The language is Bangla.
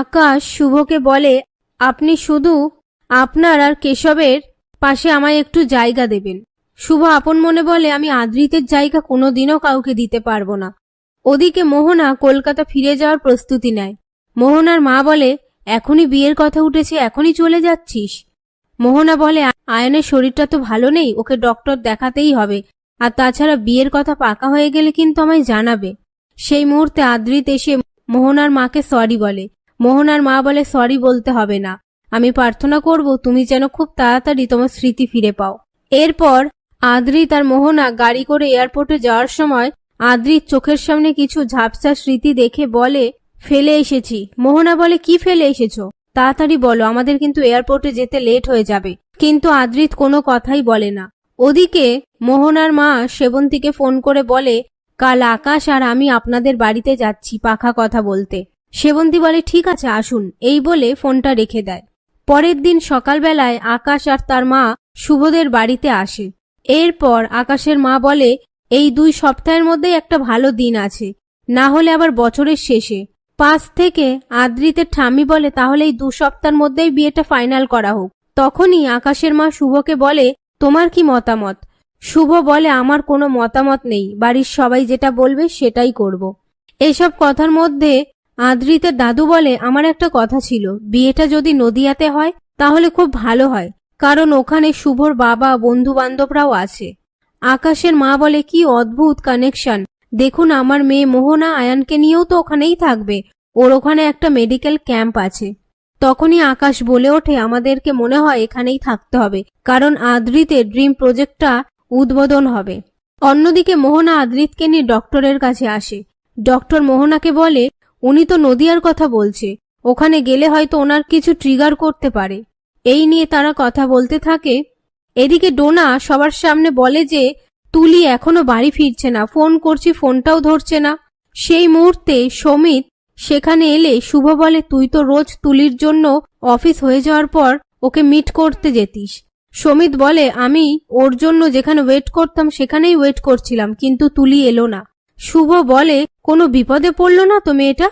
আকাশ শুভকে বলে, আপনি শুধু আপনার আর কেশবের পাশে আমায় একটু জায়গা দেবেন শুভ আপন মনে বলে, আমি আদ্রিতের জায়গা কোনোদিনও কাউকে দিতে পারব না ওদিকে মোহনা কলকাতা ফিরে যাওয়ার প্রস্তুতি নেয়। মোহনার মা বলে, এখনই বিয়ের কথা উঠেছে, এখনই চলে যাচ্ছিস মোহনা বলে, আয়নের শরীরটা তো ভালো নেই, ওকে ডক্টর দেখাতেই হবে। আর তাছাড়া বিয়ের কথা পাকা হয়ে গেলে কিন্তু আমায় জানাবে সেই মুহূর্তে আদ্রিত এসে মোহনার মাকে সরি বলে। মোহনার মা বলে, সরি বলতে হবে না। আমি প্রার্থনা করব তুমি যেন খুব তাড়াতাড়ি তোমার স্মৃতি ফিরে পাও। এরপর আদ্রিত আর মোহনা গাড়ি করে এয়ারপোর্টে যাওয়ার সময় আদ্রিত চোখের সামনে কিছু ঝাপসা স্মৃতি দেখে বলে, ফেলে এসেছি। মোহনা বলে, কি ফেলে এসেছ? তাড়াতাড়ি বলো, আমাদের কিন্তু এয়ারপোর্টে যেতে লেট হয়ে যাবে। কিন্তু আদ্রিত কোনো কথাই বলে না। ওদিকে মোহনার মা সেবন্তীকে ফোন করে বলে, কাল আকাশ আর আমি আপনাদের বাড়িতে যাচ্ছি পাখা কথা বলতে। সেবন্তী বলে, ঠিক আছে, আসুন। এই বলে ফোনটা রেখে দেয়। পরের দিন সকালবেলায় আকাশ আর তার মা শুভদের বাড়িতে আসে। এরপর আকাশের মা বলে, এই দুই সপ্তাহের মধ্যেই একটা ভালো দিন আছে। না হলে আবার বছরের শেষে। পাঁচ থেকে আদ্রিতে ঠাম্মি বলে, তাহলে এই দু সপ্তাহের মধ্যেই বিয়েটা ফাইনাল করা হোক। তখনই আকাশের মা শুভকে বলে, তোমার কি মতামত? শুভ বলে, আমার কোনো মতামত নেই। বাড়ির সবাই যেটা বলবে সেটাই করব। এসব কথার মধ্যে আদ্রিতের দাদু বলে, আমার একটা কথা ছিল, বিয়েটা যদি নদিয়াতে হয়, তাহলে খুব ভালো হয়, কারণ ওখানে শুভর বাবা বন্ধু বান্ধবরাও আছে। আকাশের মা বলে, কি অদ্ভুত কানেকশন দেখুন, আমার মেয়ে মোহনা আয়ানকে নিয়েও তো ওখানেই থাকবে। ওর ওখানে একটা মেডিকেল ক্যাম্প আছে। তখনই আকাশ বলে ওঠে, আমাদেরকে মনে হয় এখানেই থাকতে হবে, কারণ আদ্রিতে ড্রিম প্রজেক্টটা উদ্বোধন হবে। অন্যদিকে মোহনা আদ্রিতকে নিয়ে ডক্টরের কাছে আসে। ডক্টর মোহনাকে বলে উনি তো নদিয়ার কথা বলছে, ওখানে গেলে হয়তো ওনার কিছু ট্রিগার করতে পারে। এই নিয়ে তারা কথা বলতে থাকে। এদিকে ডোনা সবার সামনে বলে যে, তুলি এখনও বাড়ি ফিরছে না, ফোন করছি, ফোনটাও ধরছে না। সেই মুহূর্তে সমিত সেখানে এলে, শুভ বলে, তুই তো রোজ তুলির জন্য অফিস হয়ে যাওয়ার পর ওকে মিট করতে যেতিস। সমিত বলে, আমি ওর জন্য যেখানে ওয়েট করতাম সেখানেই ওয়েট করছিলাম, কিন্তু তুলি এলো না। শুভ বলে কোনো বিপদে পড়ল না তো মেয়েটা